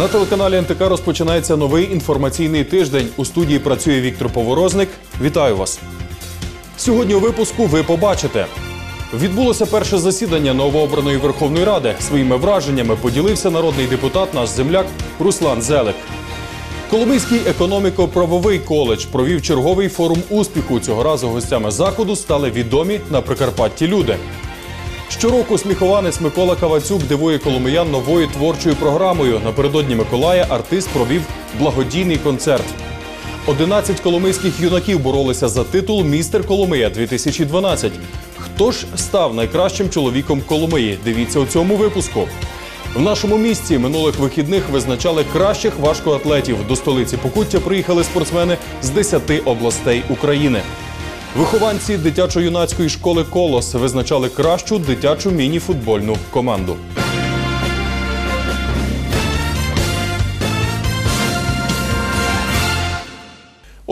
На телеканалі НТК розпочинається новий інформаційний тиждень. У студії працює Віктор Поворозник. Вітаю вас. Сьогодні у випуску ви побачите. Відбулося перше засідання новообраної Верховної Ради. Своїми враженнями поділився народний депутат, наш земляк Руслан Зелик. Коломийський економіко-правовий коледж провів черговий форум успіху. Цього разу гостями заходу стали відомі на Прикарпатті люди. Щороку сміхованець Микола Кавацюк дивує коломиян новою творчою програмою. Напередодні Миколая артист провів благодійний концерт. 11 коломийських юнаків боролися за титул Містер Коломия 2012. Хто ж став найкращим чоловіком Коломиї? Дивіться у цьому випуску. В нашому місті минулих вихідних визначали кращих важкоатлетів. До столиці Покуття приїхали спортсмени з 10 областей України. Вихованці дитячо-юнацької школи Колос визначали кращу дитячу міні-футбольну команду.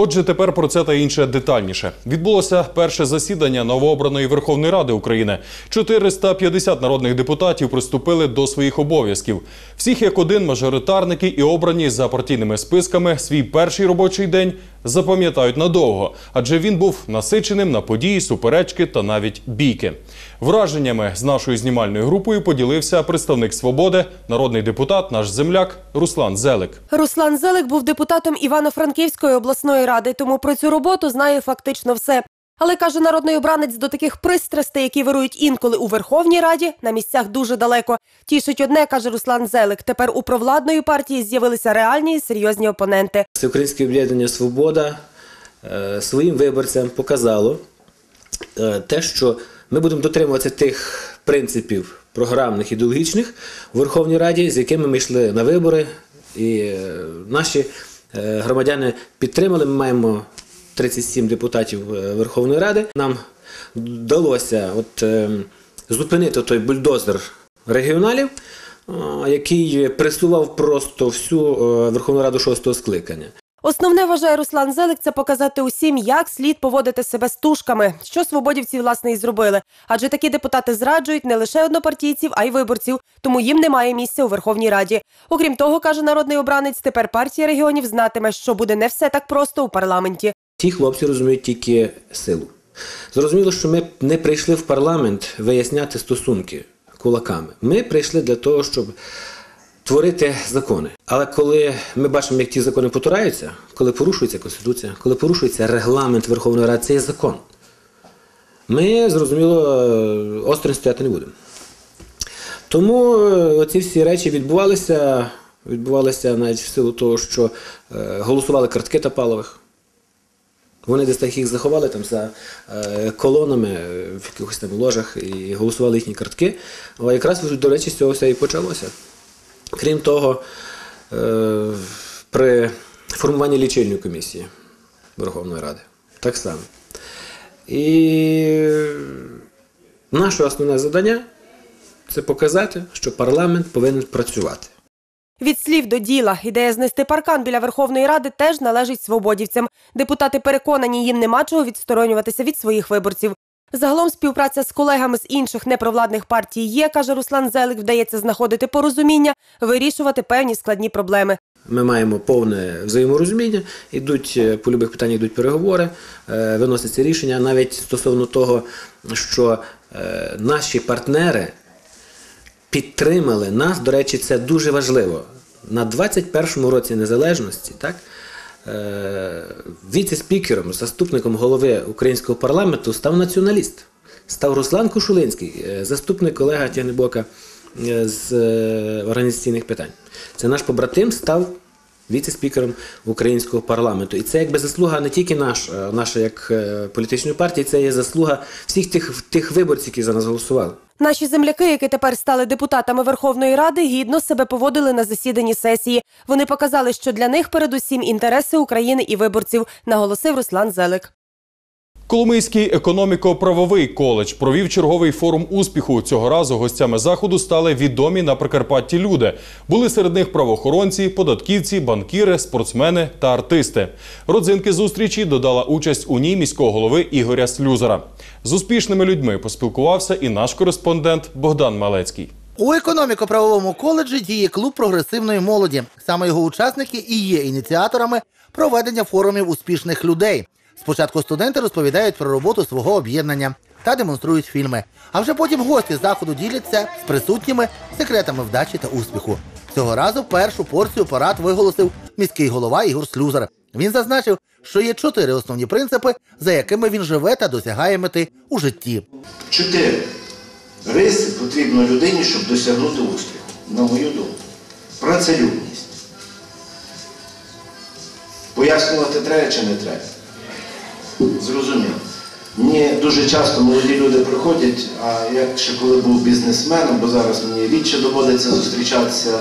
Отже, тепер про це та інше детальніше. Відбулося перше засідання новообраної Верховної Ради України. 450 народних депутатів приступили до своїх обов'язків. Всіх як один мажоритарники і обрані за партійними списками свій перший робочий день запам'ятають надовго, адже він був насиченим на події, суперечки та навіть бійки. Враженнями з нашою знімальною групою поділився представник свободи, народний депутат, наш земляк Руслан Зелик. Руслан Зелик був депутатом Івано-Франківської обласної ради, тому про цю роботу знає фактично все. Але каже народний обранець до таких пристрастей, які вирують інколи у Верховній Раді, на місцях дуже далеко. Тішить одне, каже Руслан Зелик. Тепер у провладної партії з'явилися реальні і серйозні опоненти. Всеукраїнське об'єднання Свобода е, своїм виборцям показало е, те, що ми будемо дотримуватися тих принципів програмних ідеологічних у Верховній Раді, з якими ми йшли на вибори, і е, наші громадяни підтримали. Ми маємо 37 депутатів е, Верховної Ради. Нам вдалося от, е, зупинити той бульдозер регіоналів, який пресував просто всю е, Верховну Раду шостого скликання. Основне вважає Руслан Зелик це показати усім, як слід поводити себе з тушками, що свободівці власне і зробили. Адже такі депутати зраджують не лише однопартійців, а й виборців, тому їм немає місця у Верховній Раді. Окрім того, каже народний обранець, тепер партія регіонів знатиме, що буде не все так просто у парламенті. Ті хлопці розуміють тільки силу. Зрозуміло, що ми не прийшли в парламент виясняти стосунки кулаками. Ми прийшли для того, щоб творити закони. Але коли ми бачимо, як ті закони потураються, коли порушується Конституція, коли порушується регламент Верховної Ради, це є закон. Ми, зрозуміло, осторонь стояти не будемо. Тому е, оці всі речі відбувалися, відбувалися навіть в силу того, що е, голосували картки Тапалових. Вони десь так їх заховали там за е, колонами е, в якихось там ложах і голосували їхні картки. Але якраз, до речі, з цього все і почалося. Крім того, е, при формуванні лічильної комісії Верховної Ради так само. І наше основне завдання це показати, що парламент повинен працювати. Від слів до діла ідея знести паркан біля Верховної Ради теж належить свободівцям. Депутати переконані, їм нема чого відсторонюватися від своїх виборців. Загалом співпраця з колегами з інших непровладних партій є, каже Руслан Зелик. Вдається знаходити порозуміння, вирішувати певні складні проблеми. Ми маємо повне взаєморозуміння, йдуть е, по любих питаннях йдуть переговори, е, виносяться рішення навіть стосовно того, що е, наші партнери підтримали нас. До речі, це дуже важливо. На 21-му році незалежності, так? е, віце-спікером, заступником голови українського парламенту став націоналіст. Став Руслан Кушулинський, е, заступник Олега Тягнебока е, з організаційних питань. Це наш побратим став віце-спікером українського парламенту. І це якби заслуга не тільки наш, е, наша як політичної партії, це є заслуга всіх тих, тих виборців, які за нас голосували. Наші земляки, які тепер стали депутатами Верховної Ради, гідно себе поводили на засіданні сесії. Вони показали, що для них передусім інтереси України і виборців, наголосив Руслан Зелик. Коломийський економіко-правовий коледж провів черговий форум успіху. Цього разу гостями заходу стали відомі на Прикарпатті люди. Були серед них правоохоронці, податківці, банкіри, спортсмени та артисти. Родзинки зустрічі додала участь у ній міського голови Ігоря Слюзера. З успішними людьми поспілкувався і наш кореспондент Богдан Малецький. У економіко-правовому коледжі діє клуб прогресивної молоді. Саме його учасники і є ініціаторами проведення форумів успішних людей. Спочатку студенти розповідають про роботу свого об'єднання та демонструють фільми. А вже потім гості заходу діляться з присутніми секретами вдачі та успіху. Цього разу першу порцію парад виголосив міський голова Ігор Слюзар. Він зазначив, що є чотири основні принципи, за якими він живе та досягає мети у житті. Чотири риси потрібно людині, щоб досягнути успіху, на мою думку. Працелюбність. Пояснювати треба чи не треба? Зрозуміло. Мені дуже часто молоді люди приходять, а я ще коли був бізнесменом, бо зараз мені рідше доводиться зустрічатися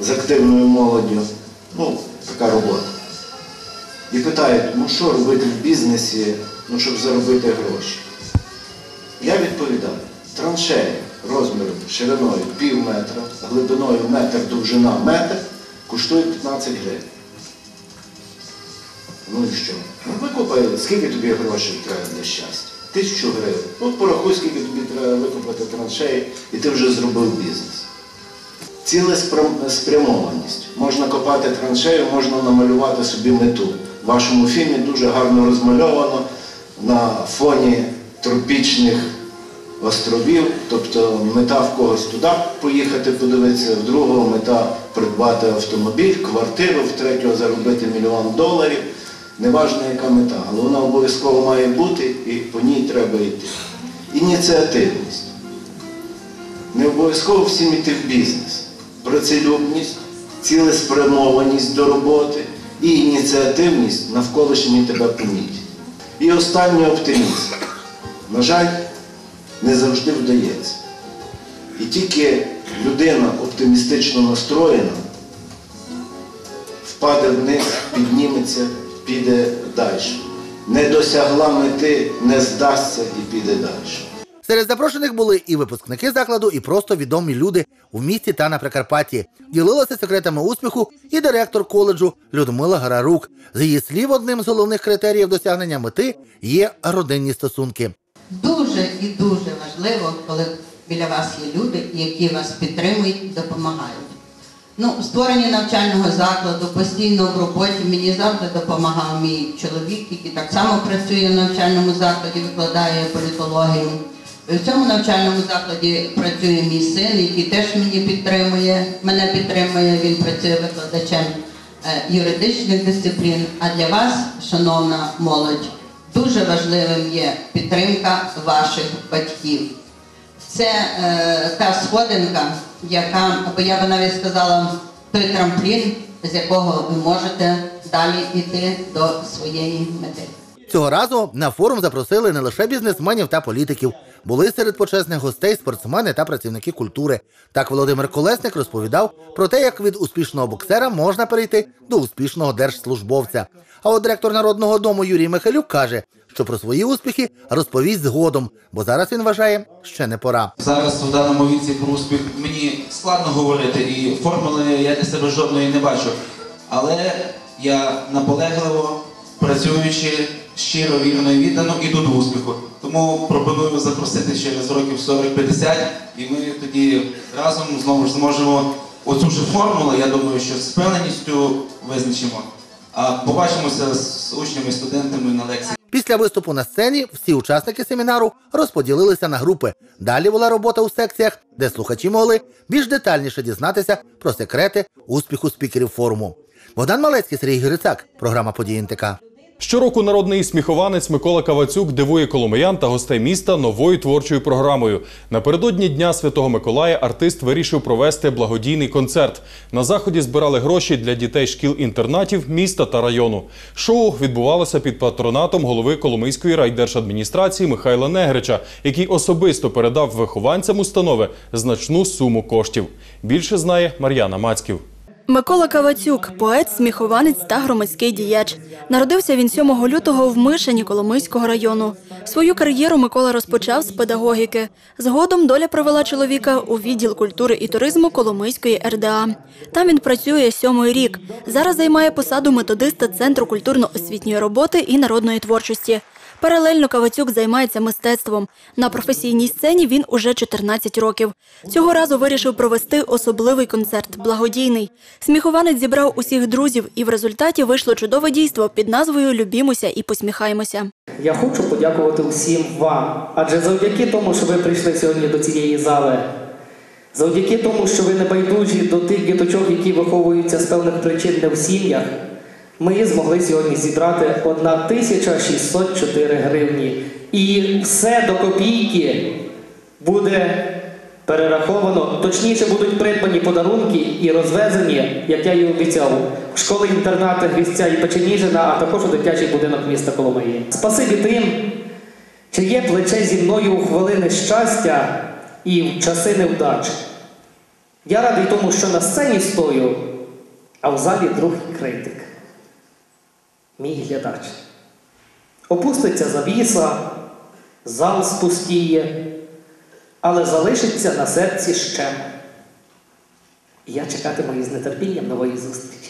з активною молоддю. Ну, така робота. І питають, ну що робити в бізнесі, ну, щоб заробити гроші. Я відповідаю, траншея розміром шириною пів метра, глибиною метр, довжина метр, коштує 15 гривень. Ну і що? Викупай, скільки тобі грошей треба для щастя? Тисячу гривень. Ну порахуй, скільки тобі треба викупити траншеї, і ти вже зробив бізнес. Цілеспрямованість. Можна копати траншею, можна намалювати собі мету. В вашому фільмі дуже гарно розмальовано на фоні тропічних островів, тобто мета в когось туди поїхати подивитися, в другого мета придбати автомобіль, квартиру, в третього заробити мільйон доларів. Неважно, яка мета, але вона обов'язково має бути і по ній треба йти. Ініціативність. Не обов'язково всім йти в бізнес. Працелюбність, цілеспрямованість до роботи і ініціативність навколишні тебе помітять. І останній оптимізм. На жаль, не завжди вдається. І тільки людина оптимістично настроєна, впаде вниз, підніметься, піде далі. Не досягла мети, не здасться і піде далі. Серед запрошених були і випускники закладу, і просто відомі люди у місті та на Прикарпатті. Ділилася секретами успіху і директор коледжу Людмила Гарарук. З її слів, одним з головних критеріїв досягнення мети є родинні стосунки. Дуже і дуже важливо, коли біля вас є люди, які вас підтримують, допомагають. Ну, створення навчального закладу постійно в роботі мені завжди допомагав мій чоловік, який так само працює в навчальному закладі, викладає політологію. В цьому навчальному закладі працює мій син, який теж мені підтримує, мене підтримує, він працює викладачем е, юридичних дисциплін. А для вас, шановна молодь, дуже важливим є підтримка ваших батьків. Це е, та сходинка, яка, або я би навіть сказала, той трамплін, з якого ви можете далі йти до своєї мети. Цього разу на форум запросили не лише бізнесменів та політиків. Були серед почесних гостей спортсмени та працівники культури. Так Володимир Колесник розповідав про те, як від успішного боксера можна перейти до успішного держслужбовця. А от директор народного дому Юрій Михайлюк каже, що про свої успіхи розповість згодом, бо зараз він вважає, ще не пора. Зараз в даному віці про успіх мені складно говорити, і формули я для себе жодної не бачу. Але я наполегливо, працюючи щиро, вірно і віддано, іду до успіху. Тому пропоную запросити через років 40-50, і ми тоді разом знову ж зможемо оцю ж формулу, я думаю, що з впевненістю визначимо. А побачимося з учнями, студентами на лекції. Після виступу на сцені всі учасники семінару розподілилися на групи. Далі була робота у секціях, де слухачі могли більш детальніше дізнатися про секрети успіху спікерів форуму. Богдан Малецький, Сергій Грицак, програма «Події НТК». Щороку народний сміхованець Микола Кавацюк дивує коломиян та гостей міста новою творчою програмою. Напередодні Дня Святого Миколая артист вирішив провести благодійний концерт. На заході збирали гроші для дітей шкіл-інтернатів міста та району. Шоу відбувалося під патронатом голови Коломийської райдержадміністрації Михайла Негрича, який особисто передав вихованцям установи значну суму коштів. Більше знає Мар'яна Мацьків. Микола Кавацюк, поет, сміхованець та громадський діяч. Народився він 7 лютого в Мишені Коломийського району. Свою кар'єру Микола розпочав з педагогіки. Згодом доля привела чоловіка у відділ культури і туризму Коломийської РДА. Там він працює сьомий рік. Зараз займає посаду методиста Центру культурно-освітньої роботи і народної творчості. Паралельно Кавацюк займається мистецтвом. На професійній сцені він уже 14 років. Цього разу вирішив провести особливий концерт, благодійний. Сміхованець зібрав усіх друзів, і в результаті вийшло чудове дійство під назвою Любімося і посміхаймося. Я хочу подякувати усім вам, адже завдяки тому, що ви прийшли сьогодні до цієї зали, завдяки тому, що ви не байдужі до тих діточок, які виховуються з певних причин не в сім'ях, ми змогли сьогодні зібрати 1604 гривні. І все до копійки буде перераховано, точніше будуть придбані подарунки і розвезені, як я і обіцяв, в школи інтернати Грізця і Печеніжина, а також у дитячий будинок міста Коломиї. Спасибі тим, чиє плече зі мною у хвилини щастя і в часи невдач. Я радий тому, що на сцені стою, а в залі другий критик. Мій глядач. Опуститься завіса, зал спустіє, але залишиться на серці щем. І я чекатиму із нетерпінням нової зустрічі.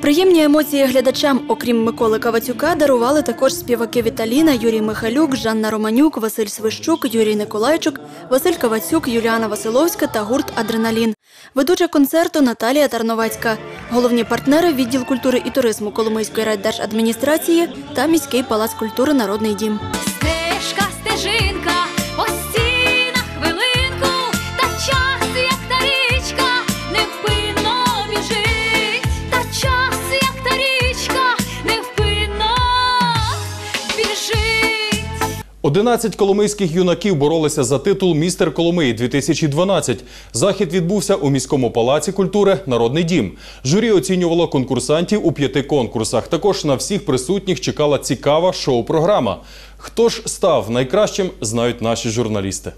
Приємні емоції глядачам, окрім Миколи Кавацюка, дарували також співаки Віталіна, Юрій Михалюк, Жанна Романюк, Василь Свищук, Юрій Николайчук, Василь Кавацюк, Юліана Василовська та гурт Адреналін. Ведуча концерту Наталія Тарновецька. Головні партнери відділ культури і туризму Коломийської райдержадміністрації та міський палац культури Народний дім. Стежка, стежинка, 11 коломийських юнаків боролися за титул Містер Коломиї 2012. Захід відбувся у міському палаці культури Народний дім. Журі оцінювало конкурсантів у п'яти конкурсах. Також на всіх присутніх чекала цікава шоу-програма. Хто ж став найкращим, знають наші журналісти.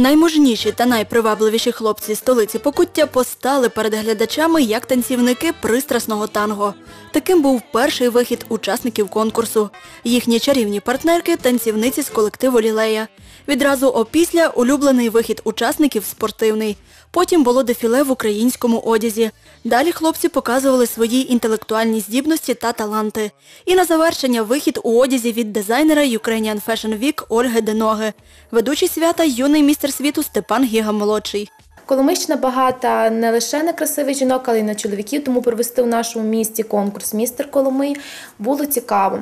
Наймужніші та найпривабливіші хлопці столиці Покуття постали перед глядачами як танцівники пристрасного танго. Таким був перший вихід учасників конкурсу. Їхні чарівні партнерки танцівниці з колективу Лілея. Відразу опісля улюблений вихід учасників спортивний. Потім було дефіле в українському одязі. Далі хлопці показували свої інтелектуальні здібності та таланти. І на завершення вихід у одязі від дизайнера Ukrainian Fashion Week Ольги Деноги. Ведучий свята юний містер світу Степан Гіга молодший. Коломийщина багата не лише на красивих жінок, але й на чоловіків, тому провести в нашому місті конкурс Містер Коломий було цікаво.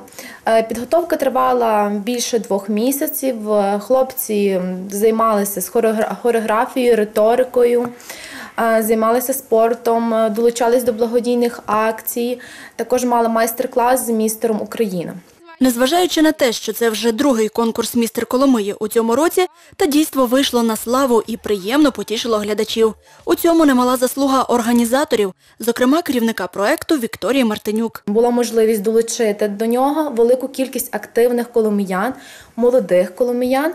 Е, Підготовка тривала більше двох місяців. Е, Хлопці займалися з хореогра- хореографією, риторикою, е, займалися спортом, долучались до благодійних акцій. Також мали майстер-клас з містером Україна. Незважаючи на те, що це вже другий конкурс містер Коломиї у цьому році, та дійство вийшло на славу і приємно потішило глядачів. У цьому немала заслуга організаторів, зокрема керівника проекту Вікторії Мартинюк. Була можливість долучити до нього велику кількість активних коломіян, молодих коломиян.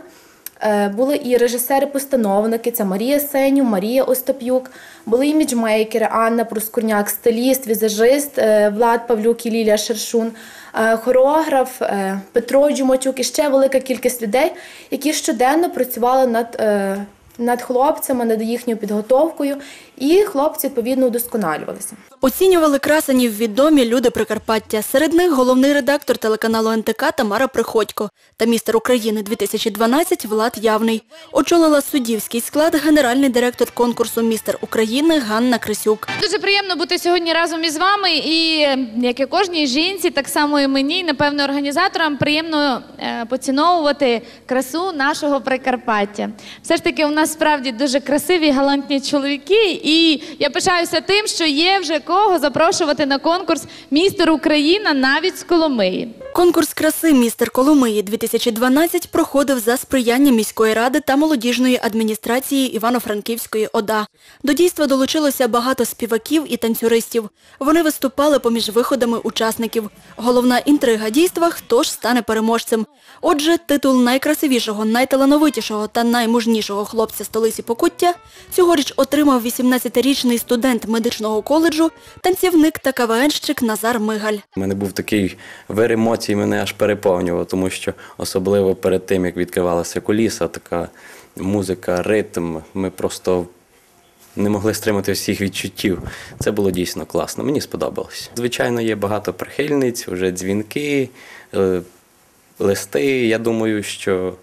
Е, Були і режисери-постановники, це Марія Сеню, Марія Остап'юк, були іміджмейкери, Анна Проскурняк, стиліст, візажист е, Влад Павлюк і Лілія Шершун, е, хореограф Петро Джумачук і ще велика кількість людей, які щоденно працювали над, над хлопцями, над їхньою підготовкою, і хлопці відповідно удосконалювалися. Оцінювали красенів відомі люди Прикарпаття. Серед них головний редактор телеканалу НТК Тамара Приходько та містер України 2012 Влад Явний. Очолила суддівський склад генеральний директор конкурсу Містер України Ганна Крисюк. Дуже приємно бути сьогодні разом із вами. І як і кожній жінці, так само і мені, і, напевно, організаторам приємно е, поціновувати красу нашого Прикарпаття. Все ж таки, у нас справді дуже красиві, галантні чоловіки, і я пишаюся тим, що є вже кого запрошувати на конкурс Містер Україна навіть з Коломиї. Конкурс краси Містер Коломиї 2012 проходив за сприяння міської ради та молодіжної адміністрації Івано-Франківської ОДА. До дійства долучилося багато співаків і танцюристів. Вони виступали поміж виходами учасників. Головна інтрига дійства – хто ж стане переможцем. Отже, титул найкрасивішого, найталановитішого та наймужнішого хлопця столиці Покуття цьогоріч отримав 18-річний студент медичного коледжу, танцівник та КВНщик Назар Мигаль. У мене був такий вир емоцій, мене аж переповнював, тому що особливо перед тим, як відкривалася куліса, така музика, ритм, ми просто не могли стримати всіх відчуттів. Це було дійсно класно. Мені сподобалось. Звичайно, є багато прихильниць, вже дзвінки, е, листи. Я думаю, що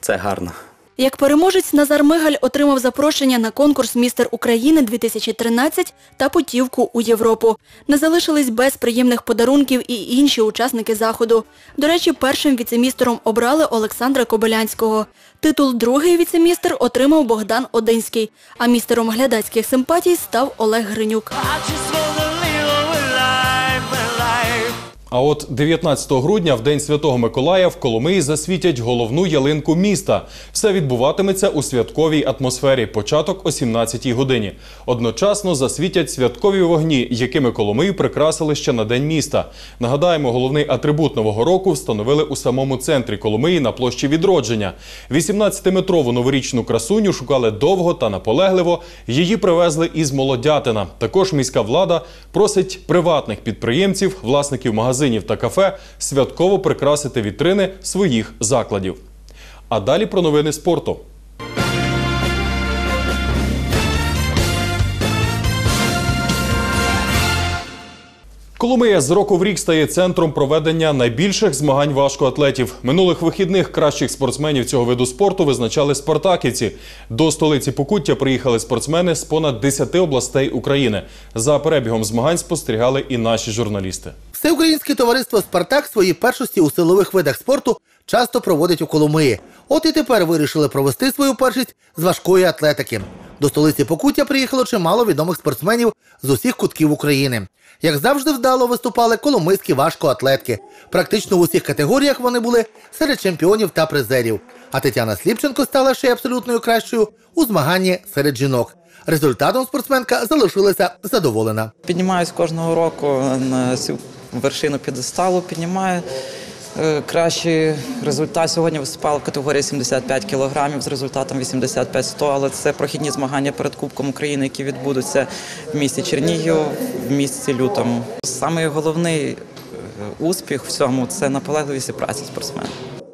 це гарно. Як переможець Назар Мигаль отримав запрошення на конкурс Містер України 2013 та путівку у Європу. Не залишились без приємних подарунків і інші учасники заходу. До речі, першим віцемістером обрали Олександра Кобилянського. Титул другий віцемістер отримав Богдан Одинський, а містером глядацьких симпатій став Олег Гринюк. А от 19 грудня, в День Святого Миколая, в Коломиї засвітять головну ялинку міста. Все відбуватиметься у святковій атмосфері. Початок о 17-й годині. Одночасно засвітять святкові вогні, якими Коломию прикрасили ще на День міста. Нагадаємо, головний атрибут нового року встановили у самому центрі Коломиї на площі відродження. 18-метрову новорічну красуню шукали довго та наполегливо. Її привезли із Молодятина. Також міська влада просить приватних підприємців, власників магазинів та кафе святково прикрасити вітрини своїх закладів. А далі про новини спорту. Коломия з року в рік стає центром проведення найбільших змагань важкоатлетів. Минулих вихідних кращих спортсменів цього виду спорту визначали спартаківці. До столиці Покуття приїхали спортсмени з понад 10 областей України. За перебігом змагань спостерігали і наші журналісти. Всеукраїнське товариство Спартак свої першості у силових видах спорту часто проводить у Коломиї. От і тепер вирішили провести свою першість з важкої атлетики. До столиці Покуття приїхало чимало відомих спортсменів з усіх кутків України. Як завжди вдало виступали коломийські важкоатлетки. Практично в усіх категоріях вони були серед чемпіонів та призерів. А Тетяна Сліпченко стала ще й абсолютною кращою у змаганні серед жінок. Результатом спортсменка залишилася задоволена. Піднімаюсь кожного року на цю вершину підесталу, піднімаю. Е, Кращий результат сьогодні виступала в категорії 75 кілограмів з результатом 85-100, але це прохідні змагання перед Кубком України, які відбудуться в місті Чернігів в місті лютому. Самий головний е, успіх в цьому це наполегливість і праця спортсмена.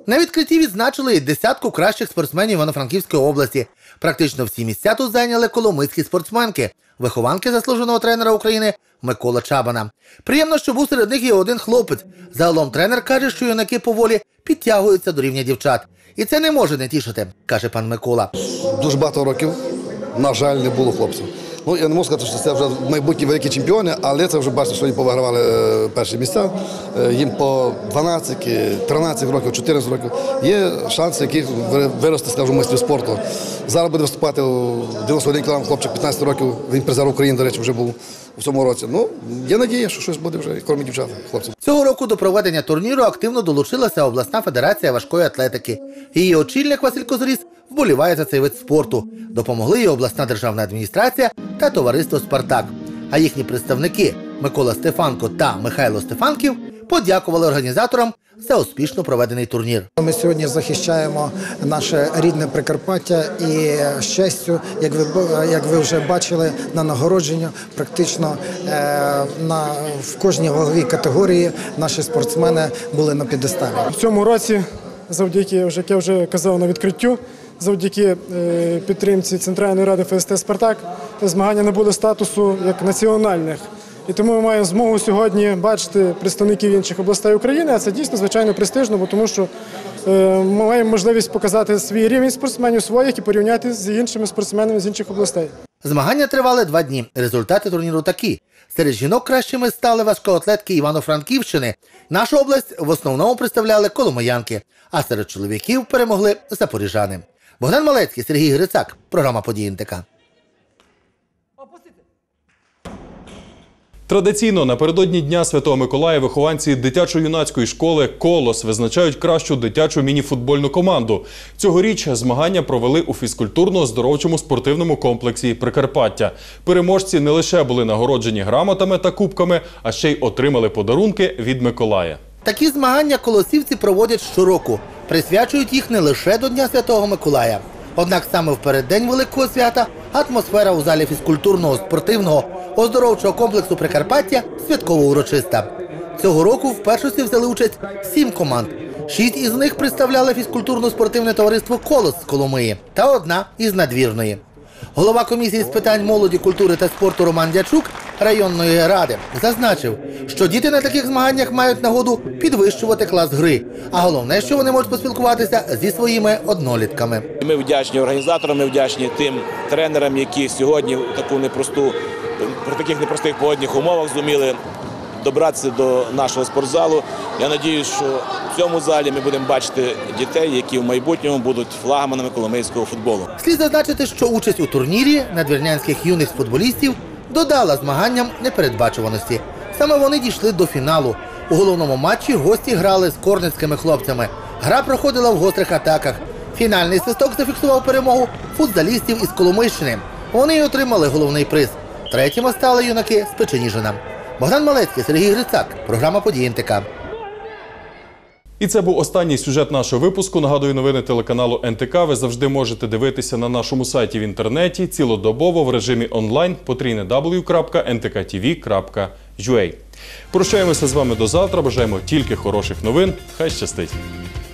На відкритті відзначили десятку кращих спортсменів Івано-Франківської області. Практично всі місця тут зайняли коломийські спортсменки, вихованки заслуженого тренера України Микола Чабана. Приємно, що був серед них і один хлопець. Загалом тренер каже, що юнаки поволі підтягуються до рівня дівчат. І це не може не тішити, каже пан Микола. Дуже багато років, на жаль, не було хлопців. Ну, я не можу сказати, що це вже майбутні великі чемпіони, але це вже бачите, що вони повигравали е, перші місця. Е, їм по 12, 13 років, 14 років. Є шанси, яких ви- вирости, скажімо, майстрів спорту. Зараз буде виступати у 91 кг хлопчик 15 років. Він призер України, до речі, вже був у цьому році. Ну, є надія, що щось буде вже, крім дівчат, хлопців. Цього року до проведення турніру активно долучилася обласна федерація важкої атлетики. Її очільник Василь Козоріс вболіває за цей вид спорту. Допомогли і обласна державна адміністрація та товариство Спартак. А їхні представники Микола Стефанко та Михайло Стефанків подякували організаторам за успішно проведений турнір. Ми сьогодні захищаємо наше рідне Прикарпаття і з честю, як ви як ви вже бачили, на нагородженню практично е, на в кожній ваговій категорії наші спортсмени були на підесталі. В цьому році, завдяки, вже, як я вже казав на відкриттю, завдяки е, підтримці Центральної ради ФСТ Спартак, змагання набули статусу як національних. І тому ми маємо змогу сьогодні бачити представників інших областей України, а це дійсно звичайно престижно, бо тому що е, ми маємо можливість показати свій рівень спортсменів своїх і порівняти з іншими спортсменами з інших областей. Змагання тривали два дні. Результати турніру такі. Серед жінок кращими стали важкоатлетки Івано-Франківщини. Нашу область в основному представляли коломиянки, а серед чоловіків перемогли запоріжани. Богдан Малецький, Сергій Грицак. Програма «Події НТК». Традиційно напередодні Дня Святого Миколая вихованці дитячо-юнацької школи Колос визначають кращу дитячу мініфутбольну команду. Цьогоріч змагання провели у фізкультурно-оздоровчому спортивному комплексі Прикарпаття. Переможці не лише були нагороджені грамотами та кубками, а ще й отримали подарунки від Миколая. Такі змагання колосівці проводять щороку. Присвячують їх не лише до Дня Святого Миколая. Однак саме в переддень Великого свята атмосфера у залі фізкультурного спортивного оздоровчого комплексу Прикарпаття святково урочиста. Цього року в першості взяли участь сім команд. Шість із них представляли фізкультурно-спортивне товариство Колос з Коломиї та одна із надвірної. Голова комісії з питань молоді, культури та спорту Роман Дячук районної ради зазначив, що діти на таких змаганнях мають нагоду підвищувати клас гри. А головне, що вони можуть поспілкуватися зі своїми однолітками. Ми вдячні організаторам, ми вдячні тим тренерам, які сьогодні таку непросту при таких непростих погодних умовах зуміли добратися до нашого спортзалу. Я сподіваюся, що в цьому залі ми будемо бачити дітей, які в майбутньому будуть флагманами коломийського футболу. Слід зазначити, що участь у турнірі надвірнянських юних футболістів додала змаганням непередбачуваності. Саме вони дійшли до фіналу. У головному матчі гості грали з корницькими хлопцями. Гра проходила в гострих атаках. Фінальний свисток зафіксував перемогу футзалістів із Коломийщини. Вони й отримали головний приз. Третіми стали юнаки з Печеніжина. Богдан Малецький, Сергій Грицак. Програма «Події НТК». І це був останній сюжет нашого випуску. Нагадую, новини телеканалу НТК. Ви завжди можете дивитися на нашому сайті в інтернеті цілодобово в режимі онлайн потрійне. Прощаємося з вами до завтра. Бажаємо тільки хороших новин. Хай щастить! –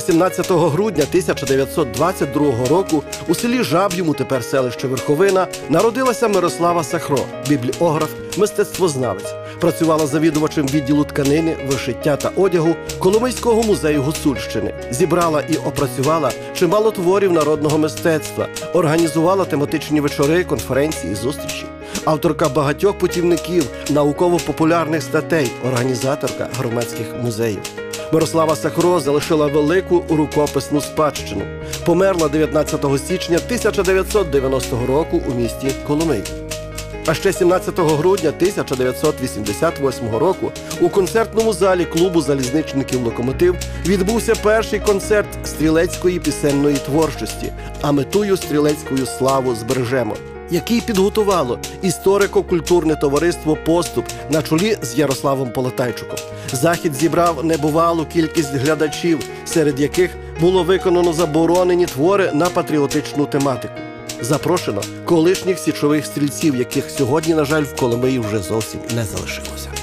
17 грудня 1922 року у селі Жаб'єму, тепер селище Верховина, народилася Мирослава Сахро, бібліограф, мистецтвознавець. Працювала завідувачем відділу тканини, вишиття та одягу Коломийського музею Гуцульщини. Зібрала і опрацювала чимало творів народного мистецтва, організувала тематичні вечори, конференції, зустрічі. Авторка багатьох путівників, науково-популярних статей, організаторка громадських музеїв. Мирослава Сахро залишила велику рукописну спадщину. Померла 19 січня 1990 року у місті Коломий. А ще 17 грудня 1988 року у концертному залі клубу залізничників Локомотив відбувся перший концерт стрілецької пісенної творчості, а метую стрілецькою славу збережемо, який підготувало історико-культурне товариство Поступ на чолі з Ярославом Полотайчуком. Захід зібрав небувалу кількість глядачів, серед яких було виконано заборонені твори на патріотичну тематику. Запрошено колишніх січових стрільців, яких сьогодні, на жаль, в Коломиї вже зовсім не залишилося.